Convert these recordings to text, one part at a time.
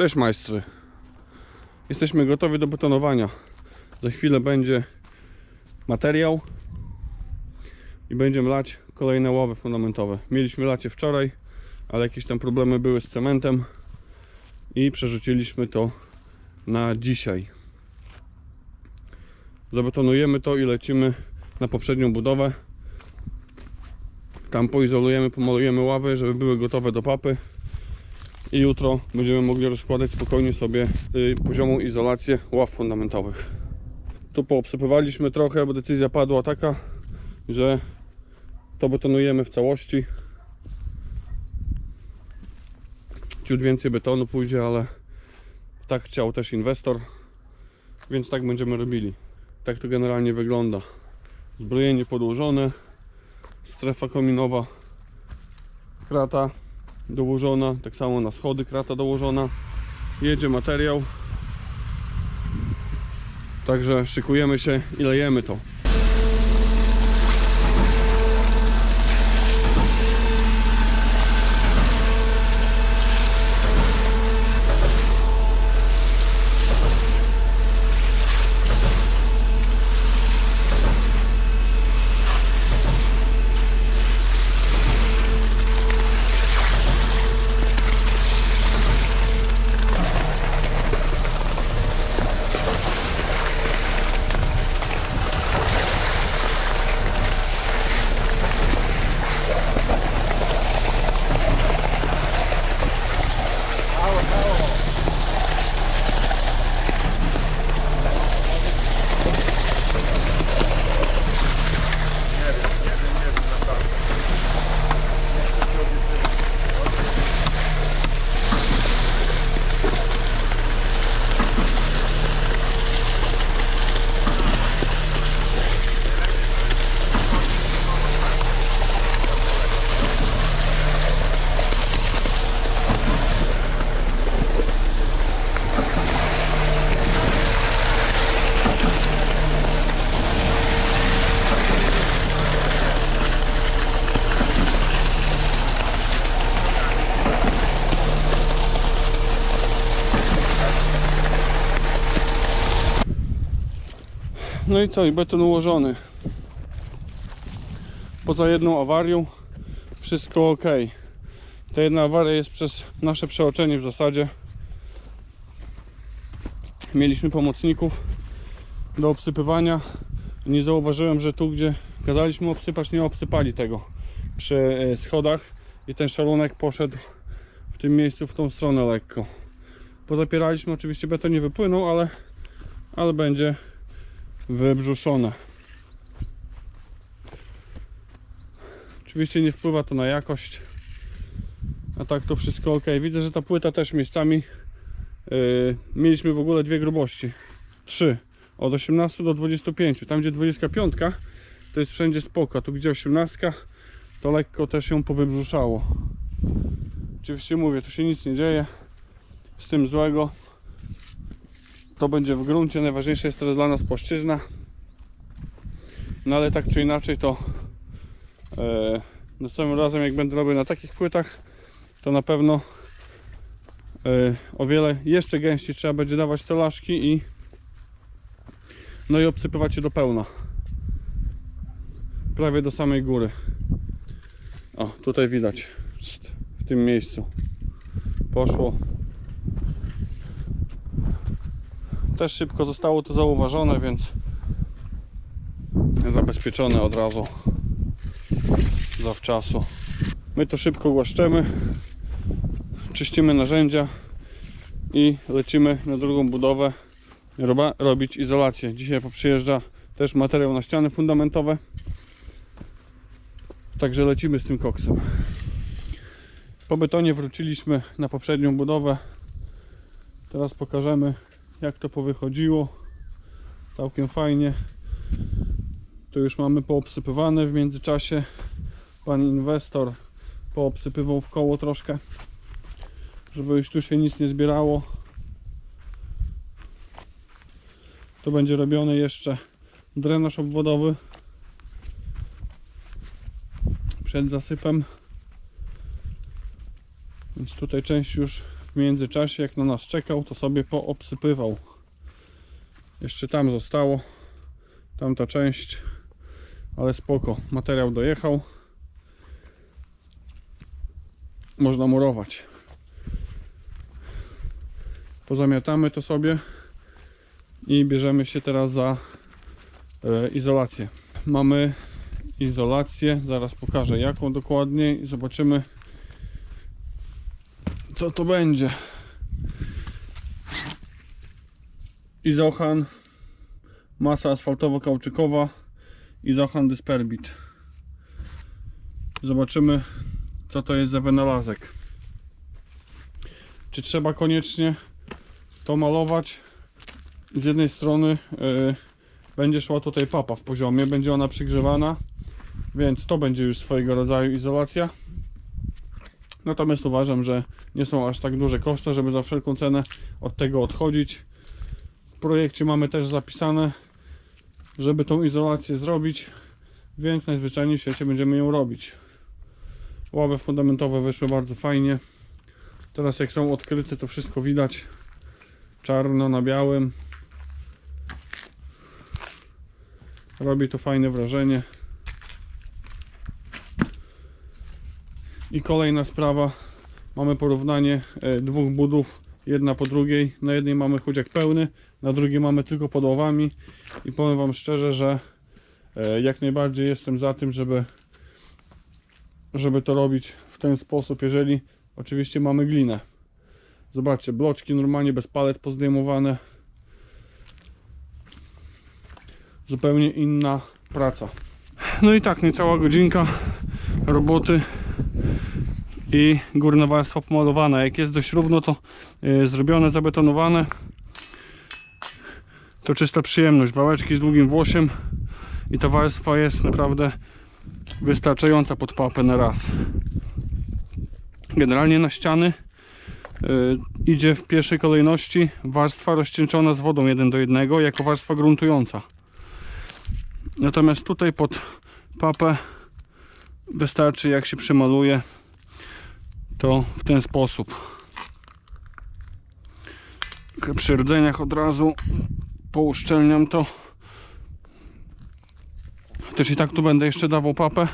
Cześć majstry. Jesteśmy gotowi do betonowania. Za chwilę będzie materiał i będziemy lać kolejne ławy fundamentowe. Mieliśmy lacie wczoraj, ale jakieś tam problemy były z cementem i przerzuciliśmy to na dzisiaj. Zabetonujemy to i lecimy na poprzednią budowę. Tam poizolujemy, pomalujemy ławy, żeby były gotowe do papy i jutro będziemy mogli rozkładać spokojnie sobie y, poziomą izolację ław fundamentowych. Tu poobsypywaliśmy trochę, bo decyzja padła taka, że to betonujemy w całości. Ciut więcej betonu pójdzie, ale tak chciał też inwestor, więc tak będziemy robili. Tak to generalnie wygląda. Zbrojenie podłożone, strefa kominowa, krata dołożona, tak samo na schody krata dołożona. Jedzie materiał. Także szykujemy się i lejemy to. No i co? I beton ułożony. Poza jedną awarią wszystko ok. Ta jedna awaria jest przez nasze przeoczenie w zasadzie. Mieliśmy pomocników do obsypywania. Nie zauważyłem, że tu gdzie kazaliśmy obsypać, nie obsypali tego przy e, schodach i ten szalonek poszedł w tym miejscu w tą stronę lekko. Pozapieraliśmy, oczywiście beton nie wypłynął, ale, ale będzie wybrzuszone. Oczywiście nie wpływa to na jakość. A tak to wszystko ok. Widzę, że ta płyta też miejscami yy, mieliśmy w ogóle dwie grubości. Trzy. Od 18 do 25. Tam gdzie 25 to jest wszędzie spoko. Tu gdzie 18 to lekko też ją powybrzuszało. Oczywiście mówię, tu się nic nie dzieje z tym złego to będzie w gruncie. Najważniejsza jest teraz dla nas płaszczyzna. No ale tak czy inaczej to e, następnym razem jak będę robił na takich płytach to na pewno e, o wiele jeszcze gęściej trzeba będzie dawać te laszki i no i obsypywać je do pełna prawie do samej góry o tutaj widać w tym miejscu poszło też szybko zostało to zauważone, więc zabezpieczone od razu zawczasu. My to szybko głaszczemy, czyścimy narzędzia i lecimy na drugą budowę roba, robić izolację. Dzisiaj poprzyjeżdża też materiał na ściany fundamentowe. Także lecimy z tym koksem. Po betonie wróciliśmy na poprzednią budowę. Teraz pokażemy jak to powychodziło. Całkiem fajnie. Tu już mamy poobsypywane w międzyczasie. Pan inwestor poobsypywał w koło troszkę żeby już tu się nic nie zbierało. To będzie robiony jeszcze drenaż obwodowy przed zasypem. Więc tutaj część już w międzyczasie jak na nas czekał, to sobie poobsypywał. Jeszcze tam zostało, tamta część, ale spoko, materiał dojechał. Można murować. Pozamiatamy to sobie i bierzemy się teraz za e, izolację. Mamy izolację, zaraz pokażę jaką dokładnie i zobaczymy co to będzie. Izochan, masa asfaltowo-kauczykowa, Izochan Dysperbit. Zobaczymy co to jest za wynalazek. Czy trzeba koniecznie to malować? Z jednej strony yy, będzie szła tutaj papa w poziomie, będzie ona przygrzewana, więc to będzie już swojego rodzaju izolacja. Natomiast uważam, że nie są aż tak duże koszty, żeby za wszelką cenę od tego odchodzić. W projekcie mamy też zapisane, żeby tą izolację zrobić, więc najzwyczajniej w świecie będziemy ją robić. Ławy fundamentowe wyszły bardzo fajnie. Teraz jak są odkryte to wszystko widać. Czarno na białym. Robi to fajne wrażenie. I kolejna sprawa. Mamy porównanie e, dwóch budów, jedna po drugiej. Na jednej mamy chudziak pełny, na drugiej mamy tylko pod. I powiem Wam szczerze, że e, jak najbardziej jestem za tym, żeby, żeby to robić w ten sposób, jeżeli oczywiście mamy glinę. Zobaczcie, bloczki normalnie bez palet pozdejmowane. Zupełnie inna praca. No i tak, niecała godzinka roboty i górne warstwa pomalowane. Jak jest dość równo to yy, zrobione, zabetonowane to czysta przyjemność. Wałeczki z długim włosiem i ta warstwa jest naprawdę wystarczająca pod papę na raz. Generalnie na ściany yy, idzie w pierwszej kolejności warstwa rozcieńczona z wodą 1 do 1 jako warstwa gruntująca. Natomiast tutaj pod papę wystarczy jak się przymaluje to w ten sposób. Przy rdzeniach od razu pouszczelniam to. Też i tak tu będę jeszcze dawał papę.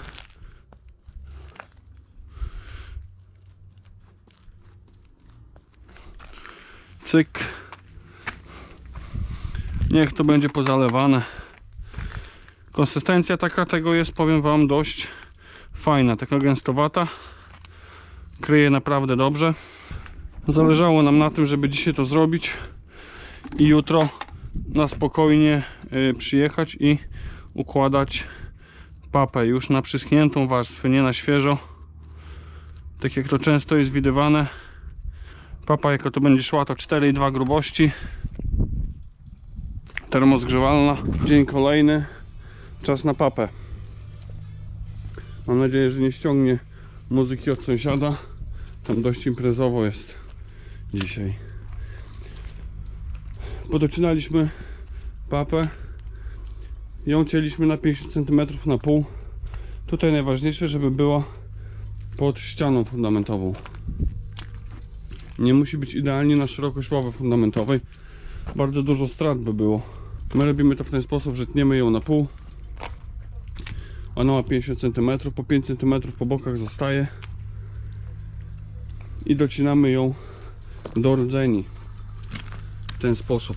Cyk. Niech to będzie pozalewane. Konsystencja taka tego jest, powiem Wam, dość fajna, taka gęstowata. Kryje naprawdę dobrze. Zależało nam na tym, żeby dzisiaj to zrobić i jutro na spokojnie y, przyjechać i układać papę już na przyschniętą warstwę, nie na świeżo. Tak jak to często jest widywane. Papa jako to będzie szła to 4,2 grubości. Termozgrzewalna. Dzień kolejny. Czas na papę. Mam nadzieję, że nie ściągnie muzyki od sąsiada. Tam dość imprezowo jest dzisiaj. Podocinaliśmy papę. Ją cięliśmy na 50 cm na pół. Tutaj najważniejsze, żeby była pod ścianą fundamentową. Nie musi być idealnie na szerokość ławy fundamentowej. Bardzo dużo strat by było. My robimy to w ten sposób, że tniemy ją na pół. Ona ma 50 cm, po 5 cm po bokach zostaje. I docinamy ją do rdzeni. W ten sposób.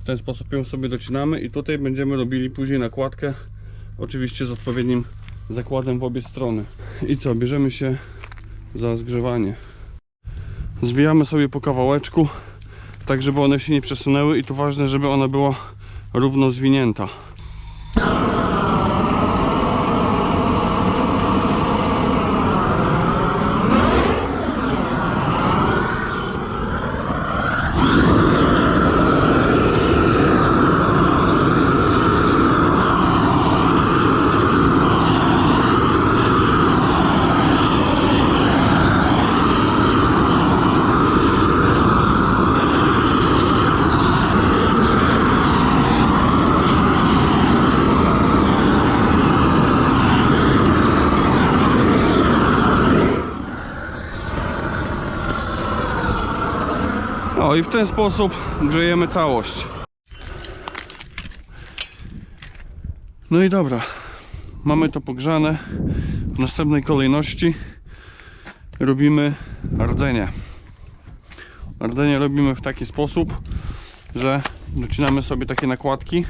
W ten sposób ją sobie docinamy i tutaj będziemy robili później nakładkę. Oczywiście z odpowiednim zakładem w obie strony. I co, bierzemy się za zgrzewanie. Zwijamy sobie po kawałeczku, tak żeby one się nie przesunęły i to ważne, żeby ona była równo zwinięta. I w ten sposób grzejemy całość. No i dobra. Mamy to pogrzane. W następnej kolejności robimy rdzenie. Rdzenie robimy w taki sposób, że docinamy sobie takie nakładki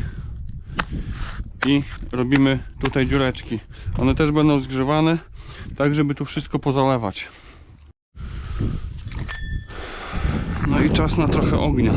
i robimy tutaj dziureczki. One też będą zgrzewane, tak żeby tu wszystko pozalewać. No i czas na trochę ognia.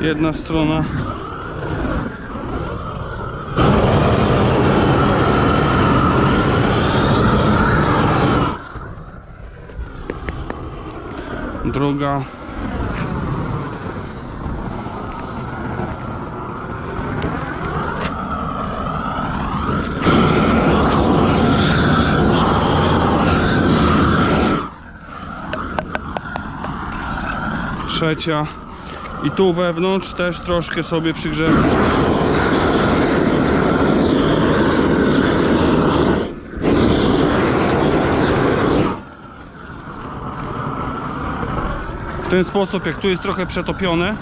Jedna strona druga. Trzecia. I tu wewnątrz też troszkę sobie przygrzewam w ten sposób jak tu jest trochę przetopione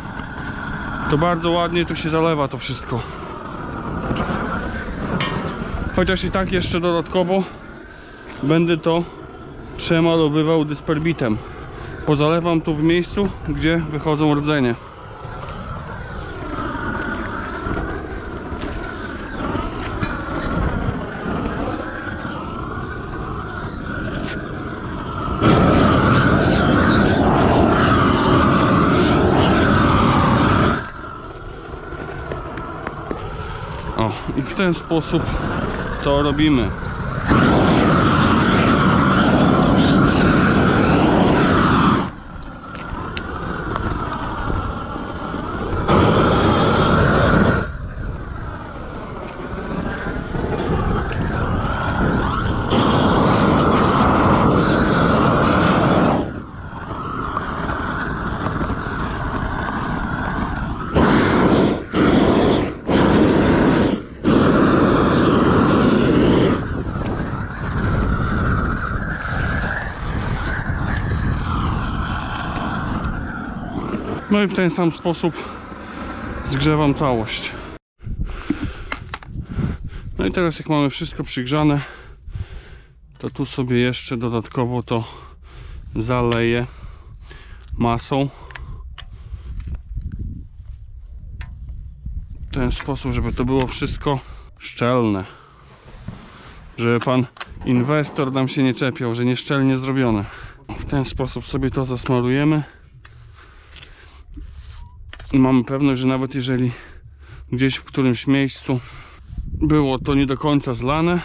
to bardzo ładnie tu się zalewa to wszystko. Chociaż i tak jeszcze dodatkowo będę to przemalowywał dysperbitem. Pozalewam tu w miejscu gdzie wychodzą rdzenie ten sposób to robimy. No i w ten sam sposób zgrzewam całość. No i teraz jak mamy wszystko przygrzane, to tu sobie jeszcze dodatkowo to zaleję masą. W ten sposób, żeby to było wszystko szczelne. Żeby pan inwestor nam się nie czepiał, że nieszczelnie zrobione. W ten sposób sobie to zasmarujemy. I mamy pewność, że nawet jeżeli gdzieś w którymś miejscu było to nie do końca zlane,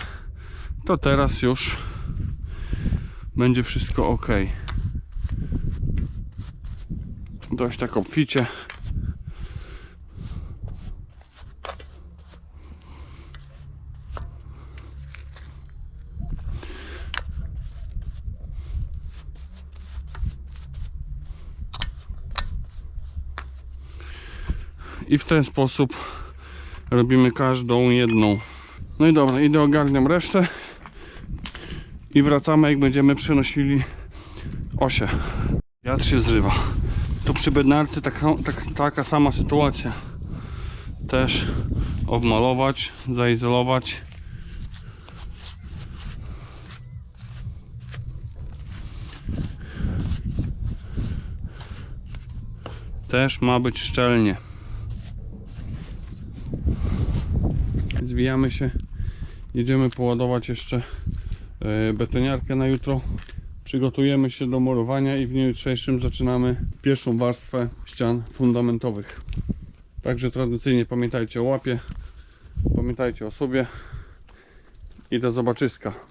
to teraz już będzie wszystko ok. Dość tak obficie. I w ten sposób robimy każdą jedną. No i dobra, idę ogarniam resztę i wracamy jak będziemy przenosili osie. Wiatr się zrywa. Tu przy bednarce taka, tak, taka sama sytuacja. Też obmalować, zaizolować. Też ma być szczelnie. Zwijamy się. Jedziemy poładować jeszcze e, betoniarkę na jutro. Przygotujemy się do morowania i w dniu jutrzejszym zaczynamy pierwszą warstwę ścian fundamentowych. Także tradycyjnie pamiętajcie o łapie, pamiętajcie o sobie i do zobaczyska.